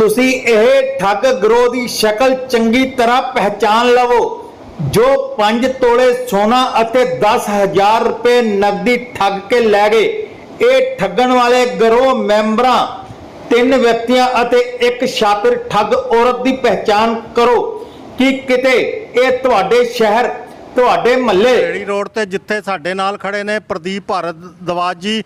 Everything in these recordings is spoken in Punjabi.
ਤੁਸੀਂ ਇਹ ਠੱਗ ਗਰੋਹ ਦੀ ਸ਼ਕਲ ਚੰਗੀ ਤਰ੍ਹਾਂ ਪਹਿਚਾਨ ਲਵੋ, ਜੋ 5 ਤੋਲੇ ਸੋਨਾ ਅਤੇ 10000 ਰੁਪਏ ਨਕਦੀ ਠੱਗ ਕੇ ਲੈ ਗਏ। ਇਹ ਠੱਗਣ ਵਾਲੇ ਗਰੋਹ ਮੈਂਬਰਾਂ, ਤਿੰਨ ਵਿਅਕਤੀਆਂ ਅਤੇ ਇੱਕ ਸ਼ਾਤਰ ਠੱਗ ਔਰਤ ਦੀ ਪਹਿਚਾਨ ਕਰੋ। ਕਿ ਕਿਤੇ ਇਹ ਤੁਹਾਡੇ ਸ਼ਹਿਰ, ਤੁਹਾਡੇ ਮਹੱਲੇ ਰੇੜੀ ਰੋਡ ਤੇ ਜਿੱਥੇ ਸਾਡੇ ਨਾਲ ਖੜੇ ਨੇ ਪ੍ਰਦੀਪ ਭਾਰਤ ਦਵਾਜ ਜੀ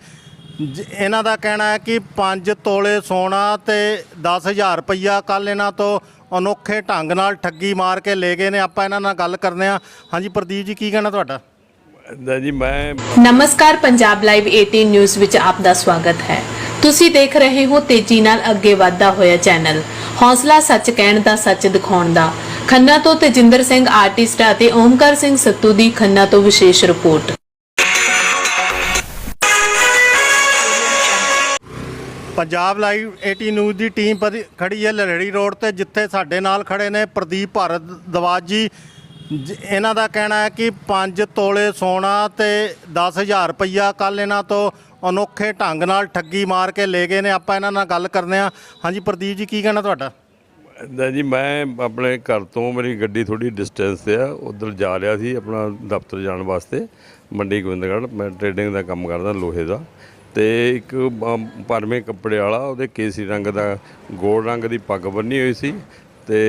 ਜ- ਇਹਨਾਂ ਦਾ ਕਹਿਣਾ ਹੈ ਕਿ 5 ਤੋਲੇ ਸੋਨਾ ਤੇ 10000 ਰੁਪਈਆ ਕੱਲ ਇਹਨਾਂ ਤੋਂ ਅਨੋਖੇ ਢੰਗ ਨਾਲ ਠੱਗੀ ਮਾਰ ਕੇ ਲੈ ਗਏ ਨੇ। ਆਪਾਂ ਇਹਨਾਂ ਨਾਲ ਗੱਲ ਕਰਦੇ ਹਾਂ। ਹਾਂਜੀ ਪ੍ਰਦੀਪ ਜੀ ਕੀ ਕਹਿਣਾ ਤੁਹਾਡਾ? ਦਾ ਜੀ ਮੈਂ ਨਮਸਕਾਰ ਪੰਜਾਬ ਲਾਈਵ 18 ਨਿਊਜ਼ ਵਿੱਚ ਆਪ ਦਾ ਸਵਾਗਤ ਹੈ। ਤੁਸੀਂ ਦੇਖ ਰਹੇ ਹੋ ਤੇਜ਼ੀ ਨਾਲ ਅੱਗੇ ਵਧਦਾ ਹੋਇਆ ਚੈਨਲ। ਹੌਸਲਾ ਸੱਚ ਕਹਿਣ ਦਾ ਸੱਚ ਦਿਖਾਉਣ ਦਾ। ਖੰਨਾ ਤੋਂ ਤੇਜਿੰਦਰ ਸਿੰਘ ਆਰਟਿਸਟ ਅਤੇ ਓਮਕਾਰ ਸਿੰਘ ਸੱਤੂ ਦੀ ਖੰਨਾ ਤੋਂ ਵਿਸ਼ੇਸ਼ ਰਿਪੋਰਟ। ਪੰਜਾਬ ਲਾਈਵ 18 ਨਿਊਜ਼ ਦੀ ਟੀਮ ਪਰ ਖੜੀ ਹੈ ਲਰੇੜੀ ਰੋਡ ਤੇ, ਜਿੱਥੇ ਸਾਡੇ ਨਾਲ ਖੜੇ ਨੇ ਪ੍ਰਦੀਪ ਭਾਰਤ ਦਵਾਜ ਜੀ। ਜ- ਇਹਨਾਂ ਦਾ ਕਹਿਣਾ ਹੈ ਕਿ 5 ਤੋਲੇ ਸੋਨਾ ਤੇ 10000 ਰੁਪਈਆ ਕੱਲ ਇਹਨਾਂ ਤੋਂ ਅਨੋਖੇ ਢੰਗ ਨਾਲ ਠੱਗੀ ਮਾਰ ਕੇ ਲੈ ਗਏ ਨੇ। ਆਪਾਂ ਇਹਨਾਂ ਨਾਲ ਗੱਲ ਕਰਦੇ ਹਾਂ ਹਾਂਜੀ, ਪ੍ਰਦੀਪ ਜੀ, ਕੀ ਕਹਿਣਾ ਤੁਹਾਡਾ? ਦਾ ਜੀ, ਮੈਂ ਆਪਣੇ ਘਰ ਤੋਂ ਮੇਰੀ ਗੱਡੀ ਥੋੜੀ ਡਿਸਟੈਂਸ ਤੇ ਆ। ਉਧਰ ਜਾ ਰਿਹਾ ਸੀ ਆਪਣਾ ਦਫ਼ਤਰ ਜਾਣ ਵਾਸਤੇ, ਮੰਡੀ ਗੋਬਿੰਦਗੜ੍ਹ। ਮੈਂ ਟ੍ਰੇਡਿੰਗ ਦਾ ਕੰਮ ਕਰਦਾ, ਲੋਹੇ ਦਾ। ਤੇ ਇੱਕ ਬ- ਭਰਵੇਂ ਕੱਪੜੇ ਵਾਲਾ, ਉਹਦੇ ਕੇਸਰੀ ਰੰਗ ਦਾ, ਗੋਲ ਰੰਗ ਦੀ ਪੱਗ ਬੰਨੀ ਹੋਈ ਸੀ ਤੇ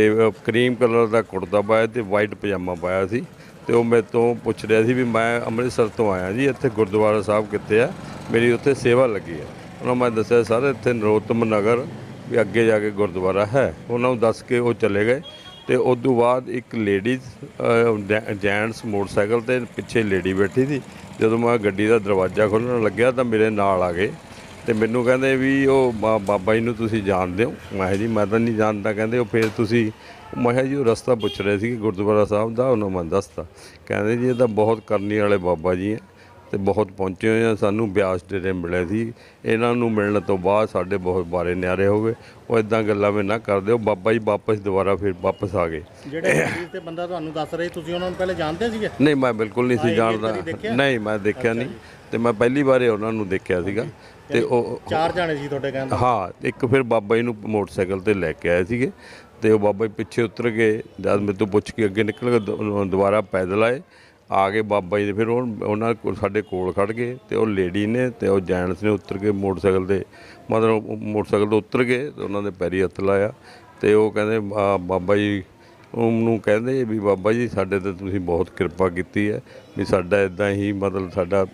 ਕਰੀਮ ਕਲਰ ਦਾ ਕੁੜਤਾ ਪਾਇਆ ਤੇ ਵਾਈਟ ਪਜਾਮਾ ਪਾਇਆ ਸੀ ਤੇ ਉਹ ਮੇਰੇ ਤੋਂ ਪੁੱਛ ਰਿਹਾ ਸੀ ਵੀ ਮੈਂ ਅੰਮ੍ਰਿਤਸਰ ਤੋਂ ਆਇਆ ਜੀ, ਇੱਥੇ ਗੁਰਦੁਆਰਾ ਸਾਹਿਬ ਕਿੱਥੇ ਆ? ਮੇਰੀ ਉੱਥੇ ਸੇਵਾ ਲੱਗੀ ਹੈ ਉਹਨਾਂ ਨੂੰ ਮੈਂ ਦੱਸਿਆ, ਸਰ, ਇੱਥੇ ਨਰੋਤਮ ਨਗਰ ਵੀ ਅੱਗੇ ਜਾ ਕੇ ਗੁਰਦੁਆਰਾ ਹੈ। ਉਹਨਾਂ ਨੂੰ ਦੱਸ ਕੇ ਉਹ ਚਲੇ ਗਏ ਤੇ ਉਸ ਤੋਂ ਬਾਅਦ ਇੱਕ ਲੇਡੀਜ਼ ਜੈਂਟਸ ਮੋਟਰਸਾਈਕਲ ਤੇ ਪਿੱਛੇ ਲੇਡੀ ਬੈਠੀ ਸੀ। ਜਦੋਂ ਮੈਂ ਗੱਡੀ ਦਾ ਦਰਵਾਜ਼ਾ ਖੋਲ੍ਹਣ ਲੱਗਿਆ ਤਾਂ ਮੇਰੇ ਨਾਲ ਆ ਗਏ ਤੇ ਮੈਨੂੰ ਕਹਿੰਦੇ ਵੀ ਉਹ ਬਾਬਾ ਜੀ ਨੂੰ ਤੁਸੀਂ ਜਾਣਦੇ ਹੋ। ਮੈਂ ਕਿਹਾ ਜੀ, ਮੈਂ ਤਾਂ ਨਹੀਂ ਜਾਣਦਾ। ਕਹਿੰਦੇ ਉਹ ਫਿਰ ਤੁਸੀਂ, ਮੈਂ ਕਿਹਾ ਜੀ, ਉਹ ਰਸਤਾ ਪੁੱਛ ਰਹੇ ਸੀ ਗੁਰਦੁਆਰਾ ਸਾਹਿਬ ਦਾ, ਉਹਨਾਂ ਮੈਂ ਦੱਸਤਾ। ਕਹਿੰਦੇ ਜੀ, ਇਹ ਤਾਂ ਬਹੁਤ ਕਰਨੀ ਵਾਲੇ ਬਾਬਾ ਜੀ ਹੈ। ਤੇ ਬਹੁਤ ਪਹੁੰਚੇ ਹੋਏ ਆ। ਸਾਨੂੰ ਬਿਆਸ ਡੇਰੇ ਮਿਲੇ ਸੀ। ਇਹਨਾਂ ਨੂੰ ਮਿਲਣ ਤੋਂ ਬਾਅਦ ਸਾਡੇ ਬਹੁਤ ਬਾਰੇ ਨਿਆਰੇ ਹੋ ਗਏ। ਉਹ ਇਦਾਂ ਗੱਲਾਂ ਵਿੱਚ ਨਾ ਕਰਦੇ। ਉਹ ਬਾਬਾ ਜੀ ਵਾਪਸ ਦੁਬਾਰਾ ਫਿਰ ਵਾਪਸ ਆ ਗਏ। ਜਿਹੜੇ ਪ੍ਰਦੀਪ ਤੇ ਬੰਦਾ ਤੁਹਾਨੂੰ ਦੱਸ ਰਹੇ ਤੁਸੀਂ ਉਹਨਾਂ ਨੂੰ ਪਹਿਲੇ ਜਾਣਦੇ ਸੀਗੇ? ਨਹੀਂ ਮੈਂ ਬਿਲਕੁਲ ਨਹੀਂ ਸੀ ਜਾਣਦਾ? ਨਹੀਂ ਮੈਂ ਦੇਖਿਆ ਨਹੀਂ। ਤੇ ਮੈਂ ਪਹਿਲੀ ਵਾਰੇ ਉਹਨਾਂ ਨੂੰ ਦੇਖਿਆ ਸੀਗਾ। ਤੇ ਉਹ ਚਾਰ ਜਾਣੇ ਸੀ ਤੁਹਾਡੇ ਕਹਿੰਦੇ ਹਾਂ ਇੱਕ ਫਿਰ ਬਾਬਾ ਜੀ ਨੂੰ ਮੋਟਰਸਾਈਕਲ ਤੇ ਲੈ ਕੇ ਆਏ ਸੀਗੇ। ਤੇ ਉਹ ਬਾਬਾ ਜੀ ਪਿੱਛੇ ਉਤਰ ਗਏ। ਜਦ ਮੇਰੇ ਤੋਂ ਪੁੱਛ ਕੇ ਅੱਗੇ ਨਿਕਲ ਗਏ ਦੁਬਾਰਾ ਪੈਦਲ ਆਏ। ਆ ਕੇ ਬਾਬਾ ਜੀ ਦੇ ਫਿਰ ਉਹ ਉਹਨਾਂ ਕੋਲ ਸਾਡੇ ਕੋਲ ਖੜ ਗਏ ਤੇ ਉਹ ਲੇਡੀ ਨੇ ਤੇ ਉਹ ਜੈਂਟਸ ਨੇ ਉਤਰ ਕੇ ਮੋਟਰਸਾਈਕਲ ਤੇ, ਮਤਲਬ ਮੋਟਰਸਾਈਕਲ ਤੋਂ ਉਤਰ ਗਏ ਤੇ ਉਹਨਾਂ ਦੇ ਪੈਰੀ ਹੱਥ ਲਾਇਆ ਤੇ ਉਹ ਕਹਿੰਦੇ ਬਾਬਾ ਜੀ ਉਹਨੂੰ ਕਹਿੰਦੇ ਵੀ ਬਾਬਾ ਜੀ ਸਾਡੇ ਤੇ ਤੁਸੀਂ ਬਹੁਤ ਕਿਰਪਾ ਕੀਤੀ ਹੈ ਵੀ ਸਾਡਾ ਇਦਾਂ ਹੀ ਮਤਲਬ ਸਾਡਾ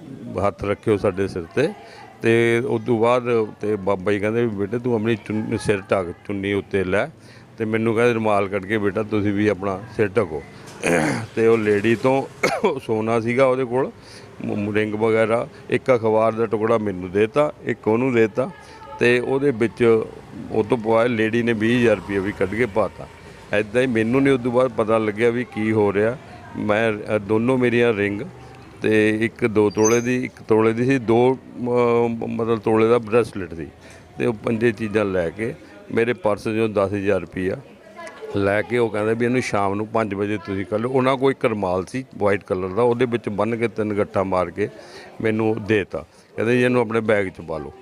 ਹੱਥ ਰੱਖਿਓ ਸਾਡੇ ਸਿਰ ਤੇ ਤੇ ਉਸ ਤੋਂ ਬਾਅਦ ਤੇ ਬਾਬਾ ਜੀ ਕਹਿੰਦੇ ਵੀ ਬੇਟੇ ਤੂੰ ਆਪਣੀ ਚੁੰਨੀ, ਸਿਰ ਢੱਕ, ਚੁੰਨੀ ਉੱਤੇ ਲੈ ਤੇ ਮੈਨੂੰ ਕਹਿੰਦੇ ਰੁਮਾਲ ਕੱਢ ਕੇ ਬੇਟਾ ਤੁਸੀਂ ਵੀ ਆਪਣਾ ਸਿਰ ਢੱਕੋ। ਤੇ ਉਹ ਲੇਡੀ ਤੋਂ ਸੋਨਾ ਸੀਗਾ ਉਹਦੇ ਕੋਲ ਰਿੰਗ ਵਗੈਰਾ, ਇੱਕ ਅਖਬਾਰ ਦਾ ਟੁਕੜਾ ਮੈਨੂੰ ਦੇਤਾ, ਇੱਕ ਉਹਨੂੰ ਦੇਤਾ, ਤੇ ਉਹਦੇ ਵਿੱਚ ਉਹ ਤੋਂ ਬਾਅਦ ਲੇਡੀ ਨੇ 20000 ਰੁਪਏ ਵੀ ਕੱਢ ਕੇ ਪਾਤਾ। ਐਦਾਂ ਹੀ ਮੈਨੂੰ ਨਹੀਂ ਉਸ ਤੋਂ ਬਾਅਦ ਪਤਾ ਲੱਗਿਆ ਵੀ ਕੀ ਹੋ ਰਿਹਾ। ਮੈਂ ਦੋਨੋਂ ਮੇਰੀਆਂ ਰਿੰਗ ਤੇ ਇੱਕ 2 ਤੋਲੇ ਦੀ, ਇੱਕ ਤੋਲੇ ਦੀ ਸੀ, ਦੋ ਮਤਲਬ ਤੋਲੇ ਦਾ ਬ੍ਰੈਸਲੇਟ ਸੀ। ਤੇ ਉਹ ਪੰਜੇ ਚੀਜ਼ਾਂ ਲੈ ਕੇ ਮੇਰੇ ਪਰਸ ਚੋਂ 10000 ਰੁਪਈਆ ਲੈ ਕੇ ਉਹ ਕਹਿੰਦੇ ਵੀ ਇਹਨੂੰ ਸ਼ਾਮ ਨੂੰ 5 ਵਜੇ ਤੁਸੀਂ ਕਰ ਲਓ। ਉਹਨਾਂ ਕੋਲ ਇੱਕ ਰਮਾਲ ਸੀ ਵਾਈਟ ਕਲਰ ਦਾ, ਉਹਦੇ ਵਿੱਚ ਬੰਨ ਕੇ ਤਿੰਨ ਗੱਟਾ ਮਾਰ ਕੇ ਮੈਨੂੰ ਦੇਤਾ। ਕਹਿੰਦੇ ਜੀ ਇਹਨੂੰ ਆਪਣੇ ਬੈਗ 'ਚ ਪਾ ਲਓ।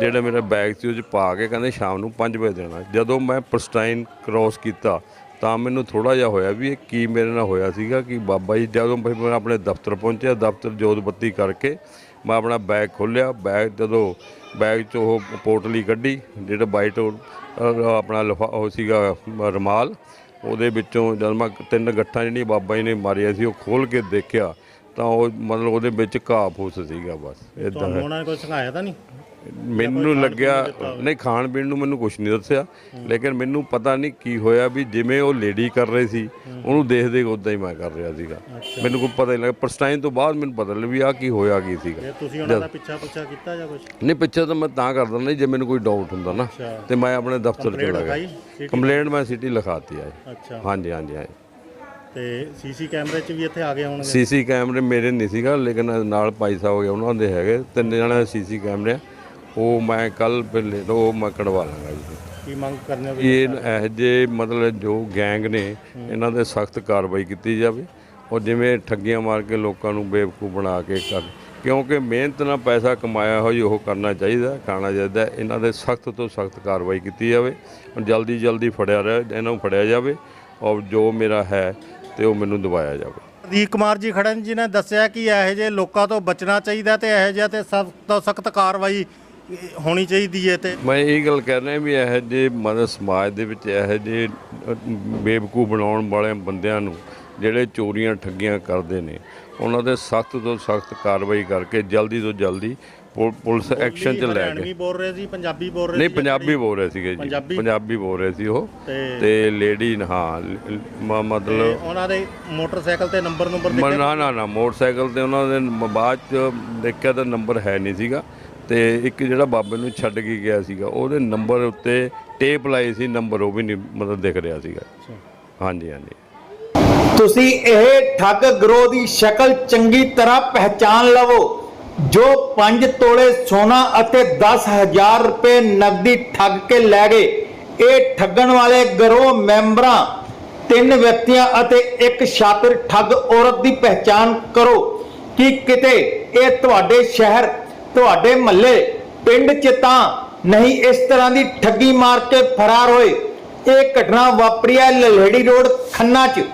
ਜਿਹੜਾ ਮੇਰਾ ਬੈਗ ਸੀ, ਉਹ 'ਚ ਪਾ ਕੇ ਕਹਿੰਦੇ ਸ਼ਾਮ ਨੂੰ 5 ਵਜੇ ਦੇਣਾ। ਜਦੋਂ ਮੈਂ ਪ੍ਰਸਟਾਈਨ ਕ੍ਰਾਸ ਕੀਤਾ, ਤਾਂ ਮੈਨੂੰ ਥੋੜਾ ਜਿਹਾ ਹੋਇਆ ਵੀ ਇਹ ਕੀ ਮੇਰੇ ਨਾਲ ਹੋਇਆ ਸੀਗਾ ਕਿ ਬਾਬਾ ਜੀ, ਜਦੋਂ ਮੈਂ ਆਪਣੇ ਦਫ਼ਤਰ ਪਹੁੰਚਿਆ, ਦਫ਼ਤਰ ਜੋਤ ਬੱਤੀ ਕਰਕੇ ਮੈਂ ਆਪਣਾ ਬੈਗ ਖੋਲ੍ਹਿਆ। ਬੈਗ ਜਦੋਂ ਬੈਗ 'ਚੋਂ ਉਹ ਪੋਟਲੀ ਕੱਢੀ ਜਿਹੜਾ ਵਾਈਟ ਆਪਣਾ ਲਿਫਾ, ਉਹ ਸੀਗਾ ਰਮਾਲ। ਉਹਦੇ ਵਿੱਚੋਂ ਜਦ ਮੈਂ ਤਿੰਨ ਗੱਠਾਂ ਜਿਹੜੀਆਂ ਬਾਬਾ ਜੀ ਨੇ ਮਾਰੀਆਂ ਸੀ, ਉਹ ਖੋਲ ਕੇ ਦੇਖਿਆ, ਤਾਂ ਉਹ ਮਤਲਬ ਉਹਦੇ ਵਿੱਚ ਘਾਹ ਫੂਸ ਸੀਗਾ ਬਸ ਇਦਾਂ ਤੁਹਾਨੂੰ ਉਹਨਾਂ ਨੇ ਕੋਈ ਸਿਖਾਇਆ ਤਾਂ ਨਹੀਂ? ਮੈਨੂੰ ਲੱਗਿਆ ਨਹੀਂ ਖਾਣ ਪੀਣ ਨੂੰ ਮੈਨੂੰ ਕੁਝ ਨਹੀਂ ਦੱਸਿਆ। ਲੇਕਿਨ ਮੈਨੂੰ ਪਤਾ ਨਹੀਂ ਕੀ ਹੋਇਆ ਵੀ ਜਿਵੇਂ ਉਹ ਲੇਡੀ ਕਰ ਰਹੀ ਸੀ ਉਹਨੂੰ ਦੇਖ ਦੇਖ ਉਦਾਂ ਹੀ ਮੈਂ ਕਰ ਰਿਹਾ ਸੀਗਾ। ਮੈਨੂੰ ਕੋਈ ਪਤਾ ਨਹੀਂ ਲੱਗਾ। ਪ੍ਰਸਟਾਈਨ ਤੋਂ ਬਾਅਦ ਮੈਨੂੰ ਪਤਾ ਲੱਗਿਆ ਵੀ ਆ ਕੀ ਹੋਇਆ ਕੀ ਸੀਗਾ। ਤੁਸੀਂ ਉਹਨਾਂ ਦਾ ਪਿੱਛਾ ਪੁੱਛਾ ਕੀਤਾ ਜਾਂ ਕੁਝ ਨਹੀਂ ਪਿੱਛੇ ਤਾਂ ਮੈਂ ਤਾਂ ਕਰਦਾ ਨਹੀਂ ਜੇ ਮੈਨੂੰ ਕੋਈ ਡਾਊਟ ਹੁੰਦਾ ਨਾ। ਤੇ ਮੈਂ ਆਪਣੇ ਦਫ਼ਤਰ ਚਲਾ? ਗਿਆ? ਕੰਪਲੇਂਟ ਮੈਂ ਸਿਟੀ ਲਿਖਾਤੀ ਆ। ਹਾਂਜੀ ਹਾਂਜੀ ਹਾਂਜੀ। ਤੇ ਸੀਸੀ ਕੈਮਰੇ 'ਚ ਵੀ ਇੱਥੇ ਆ ਗਏ ਹੋਣਗੇ? ਸੀਸੀ ਕੈਮਰੇ ਮੇਰੇ ਨਹੀਂ ਸੀਗਾ ਲੇਕਿਨ ਨਾਲ ਭਾਈ ਸਾਹਿਬ ਗਏ ਉਹਨਾਂ ਦੇ ਹੈਗੇ। ਤਿੰਨ ਜਣੇ ਸੀਸੀ ਕੈਮਰੇ ਆ। ਉਹ ਮੈਂ ਕੱਲ ਪਹਿਲੇ ਉਹ ਮੈਂ ਕਢਵਾ ਲਾਂਗਾ ਜੀ। ਕੀ ਮੰਗ ਕਰਨੇ ਵੀ ਇਹ ਇਹ ਜੇ ਮਤਲਬ ਜੋ ਗੈਂਗ ਨੇ ਇਹਨਾਂ ਦੇ ਸਖਤ ਕਾਰਵਾਈ ਕੀਤੀ ਜਾਵੇ ਔਰ ਜਿਵੇਂ ਠੱਗੀਆਂ ਮਾਰ ਕੇ ਲੋਕਾਂ ਨੂੰ ਬੇਵਕੂਫ ਬਣਾ ਕੇ ਕਰ ਕਿਉਂਕਿ ਮਿਹਨਤ ਨਾਲ ਪੈਸਾ ਕਮਾਇਆ ਹੋਈ ਉਹ ਕਰਨਾ ਚਾਹੀਦਾ ਖਾਣਾ ਚਾਹੀਦਾ ਇਹਨਾਂ ਦੇ ਸਖਤ ਤੋਂ ਸਖਤ ਕਾਰਵਾਈ ਕੀਤੀ ਜਾਵੇ ਜਲਦੀ ਜਲਦੀ ਫੜਿਆ ਰਹੇ ਇਹਨਾਂ ਨੂੰ ਫੜਿਆ ਜਾਵੇ ਔਰ ਜੋ ਮੇਰਾ ਹੈ ਤੇ ਉਹ ਮੈਨੂੰ ਦਵਾਇਆ ਜਾਵੇ। ਪ੍ਰਦੀਪ ਕੁਮਾਰ ਜੀ ਖੜਨ ਜੀ ਨੇ ਦੱਸਿਆ ਕਿ ਇਹੋ ਜਿਹੇ ਲੋਕਾਂ ਤੋਂ ਬਚਣਾ ਚਾਹੀਦਾ ਤੇ ਇਹੋ ਜਿਹਾ ਤੇ ਸਖਤ ਤੋਂ ਸਖਤ ਕਾਰਵਾਈ ਹੋਣੀ ਚਾਹੀਦੀ ਹੈ ਤੇ ਮੈਂ ਇਹ ਗੱਲ ਕਰ ਰਿਹਾ ਵੀ ਇਹੋ ਜਿਹੇ ਮਤਲਬ ਸਮਾਜ ਦੇ ਵਿੱਚ ਇਹੋ ਅ, ਬੇਵਕੂਫ ਬਣਾਉਣ ਵਾਲੇ ਬੰਦਿਆਂ ਨੂੰ ਜਿਹੜੇ ਚੋਰੀਆਂ ਠੱਗੀਆਂ ਕਰਦੇ ਨੇ ਉਹਨਾਂ ਦੇ ਸਖਤ ਤੋਂ ਸਖਤ ਕਾਰਵਾਈ ਕਰਕੇ ਜਲਦੀ ਤੋਂ ਜਲਦੀ ਪੁਲਿਸ ਐਕਸ਼ਨ 'ਚ ਲੈ ਕੇ। ਬੋਲ ਰਹੇ ਸੀ ਪੰਜਾਬੀ ਬੋਲ ਰਹੇ ਨਹੀਂ ਪੰਜਾਬੀ ਬੋਲ ਰਹੇ ਸੀਗੇ ਜੀ। ਪੰਜਾਬੀ? ਬੋਲ ਰਹੇ ਸੀ ਉਹ। ਤੇ- ਲੇਡੀ ਹਾਂ ਮਤਲਬ ਉਹਨਾਂ ਦੇ ਮੋਟਰਸਾਈਕਲ ਤੇ ਨੰਬਰ ਨੰਬਰ ਦਿੱਤੇ ਨਾ ਨਾ ਨਾ ਮੋਟਰਸਾਈਕਲ ਤੇ ਉਹਨਾਂ ਦੇ ਬਾਅਦ ਚ ਦੇਖਿਆ ਤਾਂ ਨੰਬਰ ਹੈ ਨਹੀਂ ਸੀਗਾ। ਤੇ ਇੱਕ ਜਿਹੜਾ ਬਾਬੇ ਨੂੰ ਛੱਡ ਕੇ ਗਿਆ ਸੀਗਾ ਉਹਦੇ ਨੰਬਰ ਉੱਤੇ ਟੇਪ ਲਾਈ ਸੀ ਨੰਬਰ ਉਹ ਵੀ ਨਹੀਂ ਮਤਲਬ ਦਿਖ ਰਿਹਾ ਸੀਗਾ। ਹਾਂਜੀ ਹਾਂਜੀ। ਤੁਸੀਂ ਇਹ ਠੱਗ ਗਰੋਹ ਦੀ ਸ਼ਕਲ ਚੰਗੀ ਤਰ੍ਹਾਂ ਪਹਿਚਾਨ ਲਵੋ ਜੋ 5 ਤੋਲੇ ਸੋਨਾ ਅਤੇ 10000 ਰੁਪਏ ਨਕਦੀ ਠੱਗ ਕੇ ਲੈ ਗਏ। ਇਹ ਠੱਗਣ ਵਾਲੇ ਗਰੋਹ ਮੈਂਬਰਾਂ ਤਿੰਨ ਵਿਅਕਤੀਆਂ ਅਤੇ ਇੱਕ ਸ਼ਾਤਰ ਠੱਗ ਔਰਤ ਦੀ ਪਹਿਚਾਨ ਕਰੋ। ਕਿ ਕਿਤੇ ਇਹ ਤੁਹਾਡੇ ਸ਼ਹਿਰ ਤੁਹਾਡੇ ਮਹੱਲੇ ਪਿੰਡ 'ਚ ਤਾਂ ਨਹੀਂ ਇਸ ਤਰ੍ਹਾਂ ਦੀ ਠੱਗੀ ਮਾਰ ਕੇ ਫਰਾਰ ਹੋਏ। ਇਹ ਘਟਨਾ ਵਾਪਰੀ ਹੈ ਲਲੇੜੀ ਰੋਡ ਖੰਨਾ 'ਚ,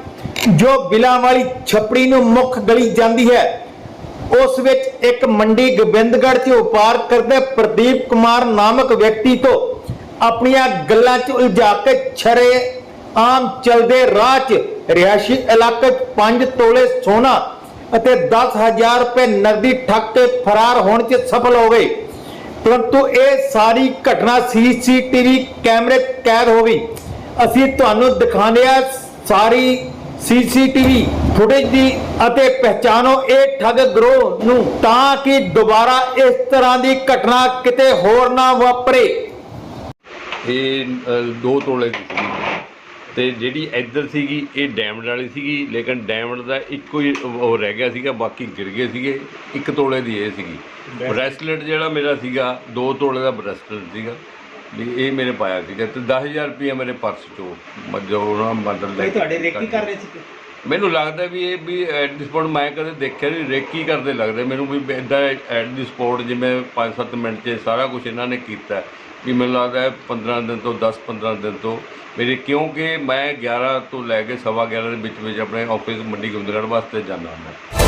ਜੋ ਬਿਲਾਂ ਵਾਲੀ ਛਪੜੀ ਨੂੰ ਮੁੱਖ ਗਲੀ ਜਾਂਦੀ ਹੈ। ਉਸ ਵਿੱਚ ਇੱਕ ਮੰਡੀ ਗੋਬਿੰਦਗੜ੍ਹ 'ਚ ਵਪਾਰ ਕਰਦੇ ਪ੍ਰਦੀਪ ਕੁਮਾਰ ਨਾਮਕ ਵਿਅਕਤੀ ਤੋਂ ਆਪਣੀਆਂ ਗੱਲਾਂ 'ਚ ਉਲਝਾ ਕੇ ਛਰੇ ਆਮ ਚਲਦੇ ਰਾਹ 'ਚ ਰਿਹਾਇਸ਼ੀ ਇਲਾਕੇ 'ਚ 5 ਤੋਲੇ ਸੋਨਾ ਅਤੇ 10000 ਰੁਪਏ ਨਕਦੀ ਠੱਗ ਕੇ ਫਰਾਰ ਹੋਣ 'ਚ ਸਫਲ ਹੋ ਗਏ। ਪਰੰਤੂ ਇਹ ਸਾਰੀ ਘਟਨਾ ਸੀਸੀਟੀਵੀ ਕੈਮਰੇ ਕੈਦ ਹੋ ਗਈ। ਅਸੀਂ ਤੁਹਾਨੂੰ ਦਿਖਾਉਂਦੇ ਹਾਂ ਸਾਰੀ ਸੀਸੀਟੀਵੀ ਫੁਟੇਜ ਦੀ ਅਤੇ ਪਹਿਚਾਨੋ ਇਹ ਠੱਗ ਗਰੋਹ ਨੂੰ ਤਾਂ ਕਿ ਦੁਬਾਰਾ ਇਸ ਤਰ੍ਹਾਂ ਦੀ ਘਟਨਾ ਕਿਤੇ ਹੋਰ ਨਾ ਵਾਪਰੇ। ਇਹ ਅ, ਤੋਲੇ ਦੀ ਸੀਗੀ ਤੇ ਜਿਹੜੀ ਇੱਧਰ ਸੀਗੀ ਇਹ ਡਾਇਮੰਡ ਵਾਲੀ ਸੀਗੀ ਲੇਕਿਨ ਡਾਇਮੰਡ ਦਾ ਇੱਕੋ ਹੀ ਉਹ ਰਹਿ ਗਿਆ ਸੀਗਾ ਬਾਕੀ ਗਿਰ ਗਏ ਸੀਗੇ। ਇੱਕ ਤੋਲੇ ਦੀ ਇਹ ਸੀਗੀ। ਬ੍ਰੈਸਲੇਟ ਜਿਹੜਾ ਮੇਰਾ ਸੀਗਾ ਦੋ ਤੋਲੇ ਦਾ ਬ੍ਰੈਸਲੇਟ ਸੀਗਾ। ਵੀ ਇਹ ਮੇਰੇ ਪਾਇਆ ਸੀਗਾ ਤੇ 10000 ਰੁਪਏ ਮੇਰੇ ਪਰਸ ਚੋਂ ਮ- ਜੋ ਉਹਨਾਂ ਮਦਦ ਲੈ ਤੁਹਾਡੇ ਰੇਕੀ ਕਰ ਰਹੇ ਸੀ ਮੈਨੂੰ ਲੱਗਦਾ ਵੀ ਇਹ ਵੀ ਐਟ ਦੀ ਸਪੋਰਟ ਮੈਂ ਕਦੇ ਦੇਖਿਆ ਨਹੀਂ ਰੇਕੀ ਕਰਦੇ ਲੱਗਦੇ। ਮੈਨੂੰ ਵੀ ਇਦਾਂ ਐਟ ਦੀ ਸਪੋਰਟ ਜਿਵੇਂ 5-7 ਮਿੰਟ 'ਚ ਸਾਰਾ ਕੁਝ ਇਹਨਾਂ ਨੇ ਕੀਤਾ। ਵੀ ਮੈਨੂੰ ਲੱਗਦਾ ਹੈ 15 ਦਿਨ ਤੋਂ 10-15 ਦਿਨ ਤੋਂ ਮੇਰੇ ਕਿਉਂਕਿ ਮੈਂ 11 ਤੋਂ ਲੈ ਕੇ ਸਵਾ 11 ਦੇ ਵਿੱਚ ਵਿੱਚ ਆਪਣੇ ਆਫਿਸ ਮੰਡੀ ਗੋਬਿੰਦਗੜ੍ਹ ਵਾਸਤੇ ਜਾਂਦਾ ਹੁੰਦਾ।